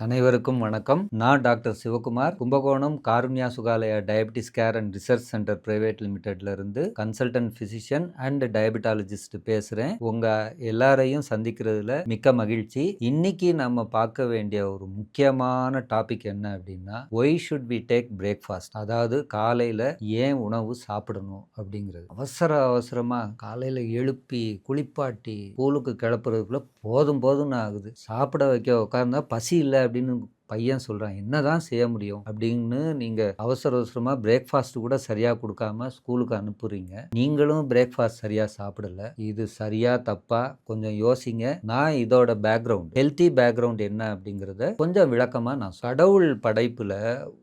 அனைவருக்கும் வணக்கம். நான் doctor Sivakumar. Kumbakonam Karunya Sukalaya diabetes care and research centre private லிமிடெட்ல இருந்து கன்சல்டன்ட் பிசிஷியன் அண்ட் டயபிட்டாலஜிஸ்ட் பேசுறேன். உங்க எல்லாரையும் சந்திக்கிறதுல மிக்க மகிழ்ச்சி. இன்னைக்கு நம்ம பார்க்க வேண்டிய ஒரு முக்கியமான டாபிக் என்ன அப்படின்னா why should we take breakfast அதாவது காலையில ஏன் உணவு சாப்பிடணும் அப்படிங்கிறது. அவசர அவசரமா காலையில எழுப்பி குளிப்பாட்டி ஸ்கூலுக்கு கிளப்புறதுக்குள்ள போதும் போதும்னு ஆகுது. சாப்பிட வைக்க உட்கார்ந்தா பசி இல்லை அப்படின்னு பையன் சொல்கிறான் என்ன தான் செய்ய முடியும்? அப்படின்னு நீங்கள் அவசர அவசரமாக பிரேக்ஃபாஸ்ட் கூட சரியாக கொடுக்காம ஸ்கூலுக்கு அனுப்புறீங்க. நீங்களும் பிரேக்ஃபாஸ்ட் சரியாக சாப்பிடல. இது சரியா தப்பா? கொஞ்சம் யோசிங்க. நான் இதோட பேக்ரவுண்ட் ஹெல்த்தி பேக்ரவுண்ட் என்ன அப்படிங்கிறத கொஞ்சம் விளக்கமாக நான் கடவுள் படைப்பில்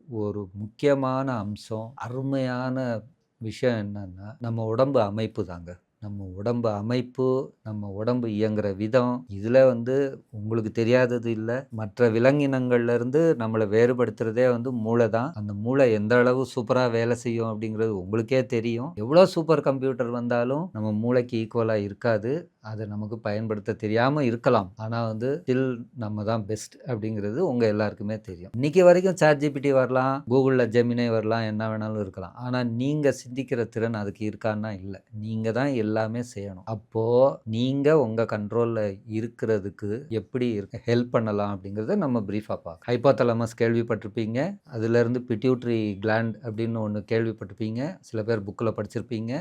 ஒரு முக்கியமான அம்சம் அருமையான விஷயம் என்னன்னா நம்ம உடம்பு அமைப்பு தாங்க நம்ம உடம்பு அமைப்பு நம்ம உடம்பு இயங்குற விதம் இதில் வந்து உங்களுக்கு தெரியாதது இல்லை. மற்ற விலங்கினங்கள்லேருந்து நம்மளை வேறுபடுத்துறதே வந்து மூளை தான். அந்த மூளை எந்த அளவு சூப்பராக வேலை செய்யும் அப்படிங்கிறது உங்களுக்கே தெரியும். எவ்வளோ சூப்பர் கம்ப்யூட்டர் வந்தாலும் நம்ம மூளைக்கு ஈக்குவலாக இருக்காது. அதை நமக்கு பயன்படுத்த தெரியாமல் இருக்கலாம். ஆனால் வந்து ஸ்டில் நம்ம தான் பெஸ்ட் அப்படிங்கிறது உங்கள் எல்லாருக்குமே தெரியும். இன்னைக்கு வரைக்கும் சாட் ஜிபிடி வரலாம் கூகுளில் ஜெமினே வரலாம் என்ன வேணாலும் இருக்கலாம். ஆனால் நீங்கள் சிந்திக்கிற திறன் அதுக்கு இருக்கான்னா இல்லை. நீங்கள் தான் எல்லாமே செய்யணும். அப்போது நீங்கள் உங்கள் கண்ட்ரோலில் இருக்கிறதுக்கு எப்படி இருக்க ஹெல்ப் பண்ணலாம் அப்படிங்கிறத நம்ம ப்ரீஃபாக பார்க்கலாம். ஹைப்போதலமஸ் கேள்விப்பட்டிருப்பீங்க. அதுலேருந்து பிட்யூட்ரி கிளாண்ட் அப்படின்னு ஒன்று கேள்விப்பட்டிருப்பீங்க. சில பேர் புக்கில் படிச்சிருப்பீங்க.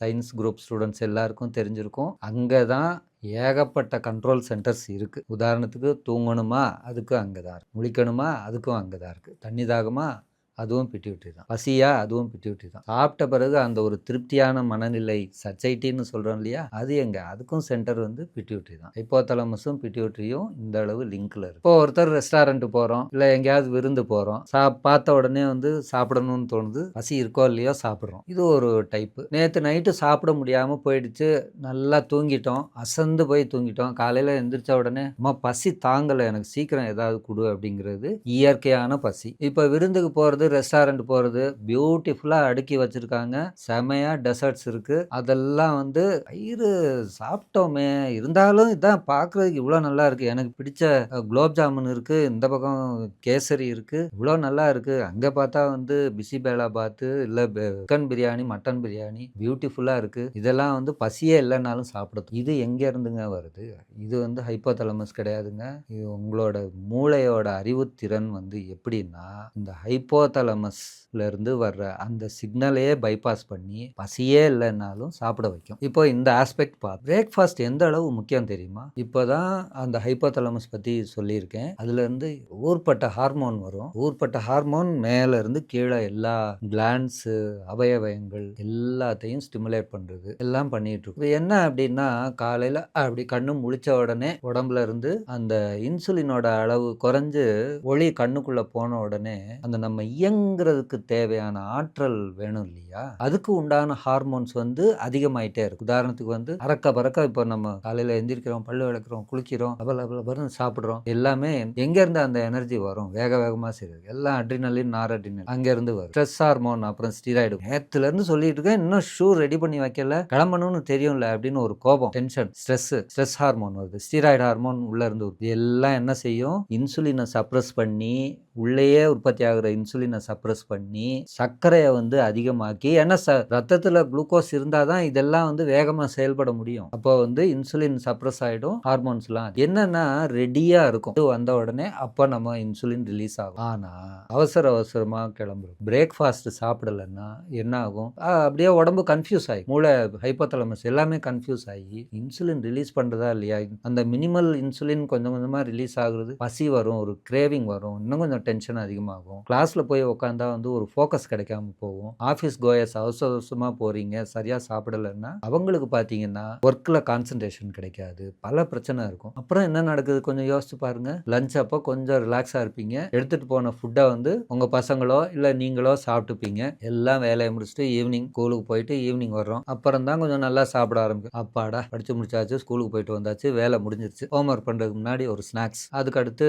சயின்ஸ் குரூப் ஸ்டூடெண்ட்ஸ் எல்லாருக்கும் தெரிஞ்சிருக்கும். அங்கே தான் ஏகப்பட்ட கண்ட்ரோல் சென்டர்ஸ் இருக்குது உதாரணத்துக்கு தூங்கணுமா அதுக்கும் அங்கே தான் இருக்குது முழிக்கணுமா அதுக்கும் அங்கே தான் இருக்குது தண்ணி தாகமா அதுவும் பிட்டிவிட்டி தான். பசியா? அதுவும் பிட்டிவிட்டி தான். சாப்பிட்ட பிறகு அந்த ஒரு திருப்தியான மனநிலை சச்சைட்டின்னு சொல்கிறோம் இல்லையா? அது எங்க? அதுக்கும் சென்டர் வந்து பிட்டிவிட்டி தான். ஹைப்போதலமஸும் பிட்டிவிட்டியும் இந்த அளவு லிங்க்ல இருக்கு. இப்போ ஒருத்தர் ரெஸ்டாரண்ட் போகிறோம் இல்லை எங்கேயாவது விருந்து போகிறோம் சா பார்த்த உடனே வந்து சாப்பிடணும்னு தோணுது. பசி இருக்கோ இல்லையோ சாப்பிட்றோம். இது ஒரு டைப்பு. நேற்று நைட்டு சாப்பிட முடியாமல் போயிடுச்சு. நல்லா தூங்கிட்டோம். அசந்து போய் தூங்கிட்டோம். காலையில் எந்திரிச்ச உடனே அம்மா பசி தாங்கலை. எனக்கு சீக்கிரம் ஏதாவது கொடு அப்படிங்கிறது இயற்கையான பசி. இப்போ விருந்துக்கு போகிறது ரெஸ்டாரண்ட் போகிறது பியூட்டிஃபுல்லாக அடுக்கி வச்சுருக்காங்க. செமையாக டெசர்ட்ஸ் இருக்குது அதெல்லாம் வந்து பயிறு சாப்பிட்டோமே. இருந்தாலும் இதான் பார்க்குறதுக்கு இவ்வளோ நல்லா இருக்குது எனக்கு பிடிச்ச குலோப் ஜாமுன் இருக்குது இந்த பக்கம் கேசரி இருக்குது இவ்வளோ நல்லா இருக்குது அங்கே பார்த்தா வந்து பிசிபேலா பாத்து இல்லை சிக்கன் பிரியாணி மட்டன் பிரியாணி பியூட்டிஃபுல்லாக இருக்குது இதெல்லாம் வந்து பசியே இல்லைனாலும் சாப்பிடுது இது எங்கே இருந்துங்க வருது? இது வந்து ஹைப்போதலமஸ் கிடையாதுங்க. இது உங்களோட மூளையோட அறிவுத்திறன் வந்து எப்படின்னா இந்த ஹைப்போ இருந்து வர்ற அந்த சிக்னலையே பைபாஸ் பண்ணி பசியே இல்லைன்னாலும் சாப்பிட வைக்கும். இப்போ இந்த ஆஸ்பெக்ட் பார்த்து பிரேக்ஃபாஸ்ட் எந்த அளவு முக்கியம் தெரியுமா? இப்போதான் அந்த ஹைப்போதலமஸ் பற்றி சொல்லியிருக்கேன். அதுல இருந்து ஊர்பட்ட ஹார்மோன் வரும். ஊர்பட்ட ஹார்மோன் மேல இருந்து கீழே எல்லா கிளான்ஸு அவயவயங்கள் எல்லாத்தையும் ஸ்டிமுலேட் பண்றது எல்லாம் பண்ணிட்டு இருக்கு என்ன அப்படின்னா காலையில அப்படி கண்ணு முழிச்ச உடனே உடம்புல இருந்து அந்த இன்சுலினோட அளவு குறைஞ்சு ஒளி கண்ணுக்குள்ள போன உடனே அந்த நம்ம இயங்குறதுக்கு தேவையான ஆற்றல் வேணும் இல்லையா? அதுக்கு உண்டான ஹார்மோன்ஸ் வந்து அதிகமாயிட்டே இருக்கு. உதாரணத்துக்கு வந்து அறக்க பறக்க இப்போ நம்ம காலையில எந்திரிக்கிறோம் பல்லு விளக்குறோம் குளிக்கிறோம் அபல அபல சாப்பிடுறோம். எல்லாமே எங்க இருந்து அந்த எனர்ஜி வரும்? வேக வேகமா செய்யுது எல்லாம் அட்ரினலின் நார் அட்ரினல் அங்க இருந்து வரும். ஸ்ட்ரெஸ் ஹார்மோன் அப்புறம் ஸ்டீராய்டு நேத்துல இருந்து சொல்லிட்டு இருக்கேன் இன்னும் ஷூ ரெடி பண்ணி வைக்கல. கிளம்பணும்னு தெரியும்ல அப்படின்னு ஒரு கோபம் டென்ஷன் ஸ்ட்ரெஸ் ஸ்ட்ரெஸ் ஹார்மோன் வருது. ஸ்டீராய்டு ஹார்மோன் உள்ள இருந்து எல்லாம் என்ன செய்யும்? இன்சுலினை சப்ரஸ் பண்ணி உள்ளேயே உற்பத்தி ஆகுற இன்சுலின் சப்ரஸ் பண்ணி சர்க்கரையை வந்து அதிகமாக்கி ஏன்னா ச ரத்தத்தில் குளுக்கோஸ் இருந்தால் தான் இதெல்லாம் வந்து வேகமாக செயல்பட முடியும். அப்போ வந்து இன்சுலின் சப்ரஸ் ஆகிடும் ஹார்மோன்ஸ்லாம் என்னென்னா ரெடியாக இருக்கும். இது வந்த உடனே அப்போ நம்ம இன்சுலின் ரிலீஸ் ஆகும். ஆனால் அவசர அவசரமாக கிளம்புறோம். பிரேக்ஃபாஸ்ட் சாப்பிடலைன்னா என்ன ஆகும்? அப்படியே உடம்பு கன்ஃபியூஸ் ஆகி மூளை ஹைப்போதலமஸ் எல்லாமே கன்ஃபியூஸ் ஆகி இன்சுலின் ரிலீஸ் பண்ணுறதா இல்லையா? அந்த மினிமல் இன்சுலின் கொஞ்சம் கொஞ்சமாக ரிலீஸ் ஆகுறது பசி வரும் ஒரு கிரேவிங் வரும் இன்னும் கொஞ்சம் டென்ஷன் அதிகமாகும். கிளாஸில் போய் உட்காந்தா வந்து ஒரு ஃபோக்கஸ் கிடைக்காம போகும். ஆஃபீஸ் கோயர்ஸ் அவசர அவசரமாக போகிறீங்க சரியாக சாப்பிடலைன்னா அவங்களுக்கு பார்த்தீங்கன்னா ஒர்க்கில் கான்சன்ட்ரேஷன் கிடைக்காது. பல பிரச்சனை இருக்கும். அப்புறம் என்ன நடக்குது? கொஞ்சம் யோசிச்சு பாருங்கள் லஞ்ச் அப்போ கொஞ்சம் ரிலாக்ஸாக இருப்பீங்க. எடுத்துகிட்டு போன ஃபுட்டை வந்து உங்கள் பசங்களோ இல்லை நீங்களோ சாப்பிட்டுப்பீங்க. எல்லாம் வேலையை முடிச்சுட்டு ஈவினிங் ஸ்கூலுக்கு போயிட்டு ஈவினிங் வர்றோம். அப்புறம் தான் கொஞ்சம் நல்லா சாப்பிட ஆரம்பிக்கும். அப்பாடா படித்து முடிச்சாச்சு ஸ்கூலுக்கு போயிட்டு வந்தாச்சு வேலை முடிஞ்சிருச்சு. ஹோம்ஒர்க் பண்ணுறதுக்கு முன்னாடி ஒரு ஸ்நாக்ஸ் அதுக்கடுத்து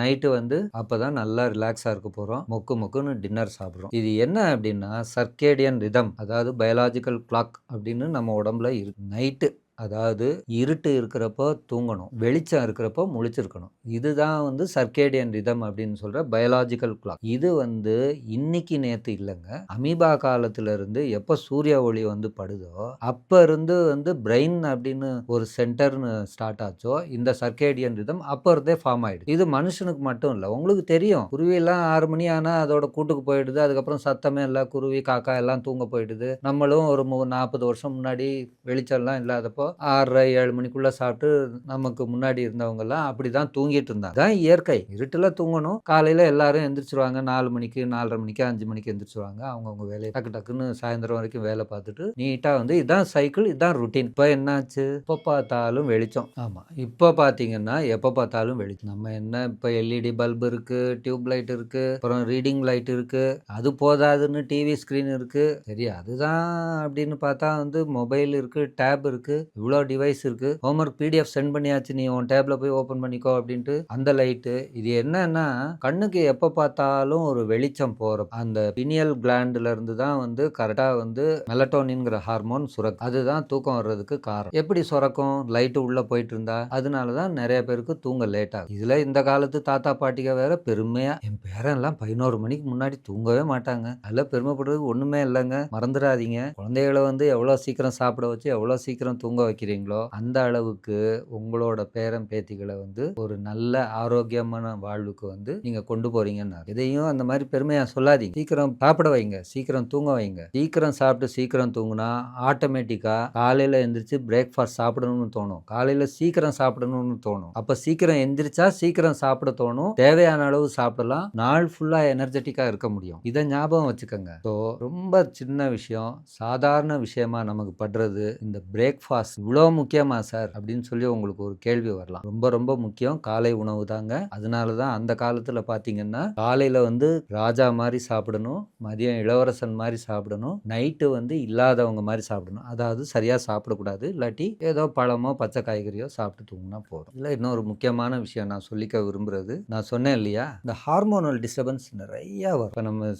நைட்டு வந்து அப்போ தான் நல்லா ரிலாக்ஸாக இருக்க போகிறோம் மொக்கு டக்குன்னு டின்னர் சாப்பிட்றோம். இது என்ன அப்படின்னா சர்க்கேடியன் ரிதம் அதாவது பயாலாஜிக்கல் கிளாக் அப்படின்னு நம்ம உடம்புல இருக்கு. நைட்டு அதாவது இருட்டு இருக்கிறப்போ தூங்கணும் வெளிச்சம் இருக்கிறப்போ முழிச்சிருக்கணும். இதுதான் வந்து சர்க்கேடியன் ரிதம் அப்படின்னு சொல்ற பயாலாஜிக்கல் கிளாக். இது வந்து இன்னைக்கு நேத்து இல்லைங்க. அமீபா காலத்துல இருந்து எப்போ சூரிய ஒளி வந்து படுதோ அப்ப இருந்து வந்து பிரெயின் அப்படின்னு ஒரு சென்டர்னு ஸ்டார்ட் ஆச்சோ இந்த சர்க்கேடியன் ரிதம் அப்ப இருந்தே ஃபார்ம் ஆயிடுது. இது மனுஷனுக்கு மட்டும் இல்லை உங்களுக்கு தெரியும். குருவியெல்லாம் ஆறு மணி ஆனா அதோட கூட்டுக்கு போயிடுது அதுக்கப்புறம் சத்தமே இல்லை குருவி காக்கா எல்லாம் தூங்க போயிடுது. நம்மளும் ஒரு நாற்பது வருஷம் முன்னாடி வெளிச்சம்லாம் இல்லாதப்போ ஆறரை ஏழு மணிக்குள்ளே சாப்பிட்டு நமக்கு முன்னாடி இருந்தவங்க எல்லாம் அப்படிதான் தூங்கிட்டு இருந்தாங்க. தான் இயற்கை. இருட்டில் தூங்கணும். காலையில் எல்லாரும் எந்திரிச்சிருவாங்க. நாலு மணிக்கு நாலரை மணிக்கு அஞ்சு மணிக்கு எந்திரிச்சிருவாங்க. அவங்கவுங்க வேலையை டக்கு டக்குன்னு சாயந்தரம் வரைக்கும் வேலை பார்த்துட்டு நீட்டாக வந்து இதுதான் சைக்கிள் இதுதான் ருட்டீன் இப்போ என்னாச்சு? எப்போ பார்த்தாலும் வெளிச்சம். ஆமாம் இப்போ பார்த்தீங்கன்னா எப்போ பார்த்தாலும் வெளிச்சம். நம்ம என்ன இப்போ எல்இடி பல்பு இருக்குது டியூப் லைட் இருக்குது அப்புறம் ரீடிங் லைட் இருக்குது அது போதாதுன்னு டிவி ஸ்க்ரீன் இருக்குது சரி அதுதான் அப்படின்னு பார்த்தா வந்து மொபைல் இருக்குது டேப் இருக்குது இவ்வளோ டிவைஸ் இருக்கு. ஹோம்ஒர்க் பிடிஎஃப் சென்ட் பண்ணியாச்சு. நீ உன் டேப்ல போய் ஓப்பன் பண்ணிக்கோ அப்படின்ட்டு அந்த லைட்டு இது என்னன்னா கண்ணுக்கு எப்போ பார்த்தாலும் ஒரு வெளிச்சம் போகிறோம் அந்த பினியல் கிளாண்ட்ல இருந்து தான் வந்து கரெக்டாக வந்து மெலட்டோனின்ங்கிற ஹார்மோன் சுரக்கும். அதுதான் தூக்கம் வர்றதுக்கு காரணம். எப்படி சுரக்கும்? லைட்டு உள்ளே போயிட்டு இருந்தா அதனால தான் நிறைய பேருக்கு தூங்க லேட் ஆகும் இதில் இந்த காலத்து தாத்தா பாட்டிக்க வேற பெருமையாக என் பேரெல்லாம் பதினோரு மணிக்கு முன்னாடி தூங்கவே மாட்டாங்க. அதில் பெருமைப்படுறதுக்கு ஒன்றுமே இல்லைங்க. மறந்துடாதீங்க. குழந்தைகளை வந்து எவ்வளோ சீக்கிரம் சாப்பிட வச்சு எவ்வளோ சீக்கிரம் தூங்க வைக்கிறீங்களோ அந்த அளவுக்கு உங்களோட பேரன் பேத்திகளை வந்து ஒரு நல்ல ஆரோக்கியமான வாழ்வுக்கு வந்து நீங்க கொண்டு போறீங்கன்னா இதையும் அந்த மாதிரி பெருமையா சொல்லாதீங்க. சீக்கிரம் சாப்பிட வைங்க சீக்கிரம் தூங்க வைங்க. சீக்கிரம் சாப்பிட்டு சீக்கிரம் தூங்குனா ஆட்டோமேட்டிக்கா காலையில எந்திரிச்சு பிரேக்ஃபாஸ்ட் சாப்பிடணும்னு தோணும். காலையில சீக்கிரம் சாப்பிடணும்னு தோணும். அப்ப சீக்கிரம் எந்திரிச்சா சீக்கிரம் சாப்பிட தோணும். தேவையான அளவு சாப்பிடலாம். நாள் ஃபுல்லா எனர்ஜெட்டிக்கா இருக்க முடியும். இதை ஞாபகம் வச்சுக்கோங்க. ஸோ ரொம்ப சின்ன விஷயம் சாதாரண விஷயமா நமக்கு படுறது இந்த பிரேக்ஃபாஸ்ட் இவ்வளோ முக்கியமா சார்? அப்படின்னு சொல்லி உங்களுக்கு ஒரு கேள்வி வரலாம். ரொம்ப ரொம்ப முக்கியம். காலை உணவு தாங்க. அதனால தான் அந்த காலத்தில் பார்த்தீங்கன்னா காலையில் வந்து ராஜா மாதிரி சாப்பிடணும் மதியம் இளவரசன் மாதிரி சாப்பிடணும் நைட்டு வந்து இல்லாதவங்க மாதிரி சாப்பிடணும். அதாவது சரியாக சாப்பிடக்கூடாது. இல்லாட்டி ஏதோ பழமோ பச்சை காய்கறியோ சாப்பிட்டு தூங்கினா போதும். இல்லை இன்னொரு முக்கியமான விஷயம் நான் சொல்லிக்க விரும்புறது. நான் சொன்னேன் இல்லையா? இந்த ஹார்மோனல் டிஸ்டர்பன்ஸ் நிறையா வரும். இப்போ நம்ம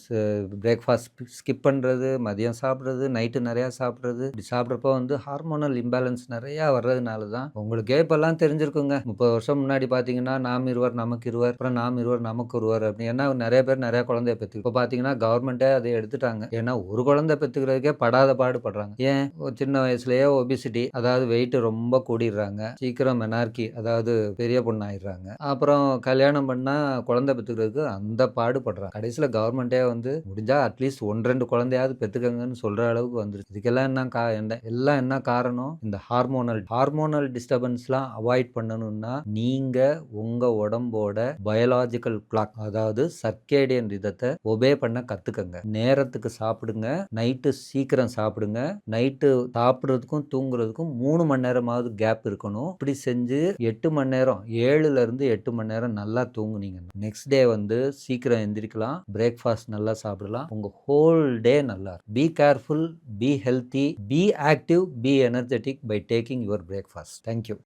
பிரேக்ஃபாஸ்ட் ஸ்கிப் பண்ணுறது மதியம் சாப்பிட்றது நைட்டு நிறையா சாப்பிட்றது. இப்படி சாப்பிட்றப்போ வந்து ஹார்மோனல் இம்பேலன்ஸ் நிறையா வர்றதுனால தான் உங்களுக்கே இப்போல்லாம் தெரிஞ்சிருக்குங்க. முப்பது வருஷம் முன்னாடி பார்த்தீங்கன்னா நாம் இருவர் நமக்கு இருவர் அப்புறம் நாம் இருவர் நமக்கு ஒருவர் அப்படின்னு. ஏன்னா நிறைய பேர் நிறைய குழந்தைய பெற்று இப்போ பார்த்தீங்கன்னா கவர்மெண்ட்டே அதை எடுத்துட்டாங்க. ஏன்னா ஒரு குழந்தை பெற்றுக்கிறதுக்கே படாத பாடுபடுறாங்க. ஏன்? ஒரு சின்ன வயசுலயே ஒபிசிட்டி அதாவது வெயிட் ரொம்ப கூடிடுறாங்க. சீக்கிரம் மெனார்கி அதாவது பெரிய பொண்ணாயிடுறாங்க. அப்புறம் கல்யாணம் பண்ணா குழந்தை பெற்றுக்கிறதுக்கு அந்த பாடுபடுறாங்க. கடைசியில் கவர்மெண்ட்டே வந்து முடிஞ்சா அட்லீஸ்ட் ஒன்று ரெண்டு குழந்தையாவது பெற்றுக்கங்கன்னு சொல்ற அளவுக்கு வந்துருச்சு. இதுக்கெல்லாம் என்ன கா என்ன எல்லாம் என்ன காரணம்? இந்த ஹார்மோனல் ஹார்மோனல் டிஸ்டர்பன்ஸ்லாம் அவாய்ட் பண்ணணும்னா நீங்க உங்க உடம்போட பயாலாஜிக்கல் கிளாக் அதாவது சர்க்கேடியன் ரிதத்தை ஒபே பண்ண கத்துக்கங்க. நேரத்துக்கு சாப்பிடுங்க நைட்டு சீக்கிரம் சாப்பிடுங்க நைட்டு சாப்பிட்றதுக்கும் தூங்குறதுக்கும் மூணு மணி நேரமாவது கேப் இருக்கணும். இப்படி செஞ்சு எட்டு மணி நேரம் ஏழுல இருந்து எட்டு மணி நேரம் நல்லா தூங்குனீங்க. நெக்ஸ்ட் டே வந்து சீக்கிரம் எந்திரிக்கலாம் பிரேக்ஃபாஸ்ட் நல்லா சாப்பிடலாம். உங்க ஹோல் டே நல்லா be careful be healthy be active be energetic by taking your breakfast thank you